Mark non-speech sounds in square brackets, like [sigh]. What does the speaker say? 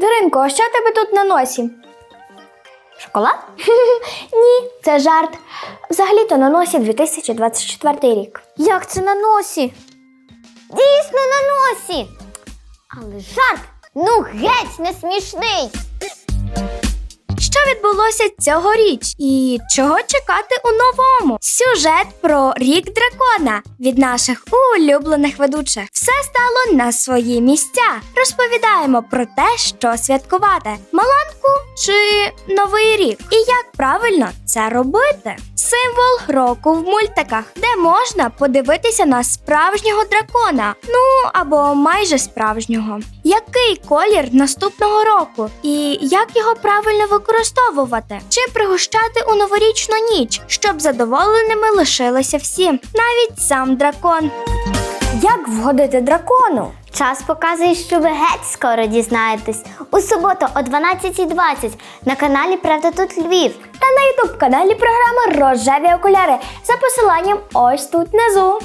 Даринко, а що тебе тут на носі? Шоколад? [laughs] Ні, це жарт. Взагалі-то на носі 2024 рік. Як це на носі? Дійсно на носі. Але жарт, ну геть не смішний. Відбулося цьогоріч і чого чекати у новому? Сюжет про рік дракона від наших улюблених ведучих. Все стало на свої місця. Розповідаємо про те, що святкувати: Маланку чи Новий рік, і як правильно це робити. Символ року в мультиках, де можна подивитися на справжнього дракона, ну або майже справжнього. Який колір наступного року і як його правильно використовувати? Чи пригощати у новорічну ніч, щоб задоволеними лишилися всі, навіть сам дракон. Як вгодити дракону? Час показує, що ви геть скоро дізнаєтесь. У суботу о 12.20 на каналі Правда тут Львів. Та на ютуб каналі програми Рожеві окуляри за посиланням ось тут внизу.